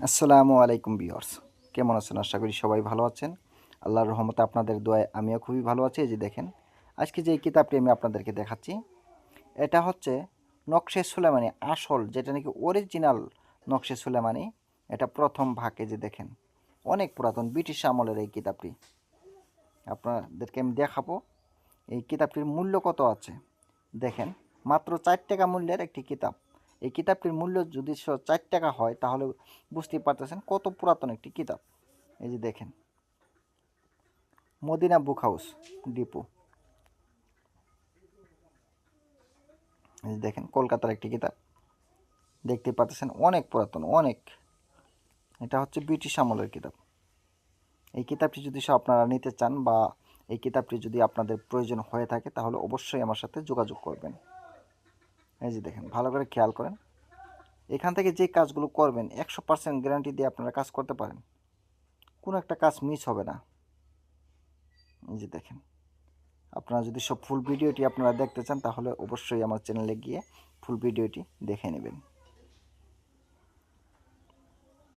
আসসালামু আলাইকুম বিয়র্স কেমন আছেন? আশা করি সবাই ভালো আছেন। আল্লাহর রহমতে আপনাদের দোয়ায় আমিও খুবই ভালো আছি। এই যে দেখেন, আজকে যে কিতাবটি আমি আপনাদেরকে দেখাচ্ছি, এটা হচ্ছে নকশে সুলেমানি আসল, যেটা নাকি অরিজিনাল নকশে সুলেমানি এটা প্রথম ভাগে যে দেখেন, অনেক পুরাতন ব্রিটিশ আমলের এই কিতাবটি। আপনাদেরকে আমি দেখাবো, এই কিতাবটির মূল্য কত আছে? দেখেন, মাত্র চার টাকা মূল্যের একটি কিতাব। এই কিতাবটির মূল্য যদি চার টাকা হয়, তাহলে বুঝতেই পারতেছেন কত পুরাতন একটি কিতাব। এই যে দেখেন। Madina book house, depot. এই যে দেখেন, কলকাতার একটি কিতাব। দেখতে পাচ্ছেন অনেক পুরাতন, অনেক। এটা হচ্ছে ব্রিটিশ আমলের কিতাব। এই কিতাবটি যদি সব আপনারা নিতে চান বা এই কিতাবটি যদি আপনাদের প্রয়োজন হয়ে থাকে, তাহলে অবশ্যই আমার সাথে যোগাযোগ করবেন। এই যে দেখেন, ভালো করে খেয়াল করেন। এখান থেকে যে কাজগুলো করবেন, একশো পার্সেন্ট গ্যারান্টি দিয়ে আপনারা কাজ করতে পারেন। কোনো একটা কাজ মিস হবে না। এই যে দেখেন, আপনারা যদি সব ফুল ভিডিওটি আপনারা দেখতে চান, তাহলে অবশ্যই আমার চ্যানেলে গিয়ে ফুল ভিডিওটি দেখে নেবেন।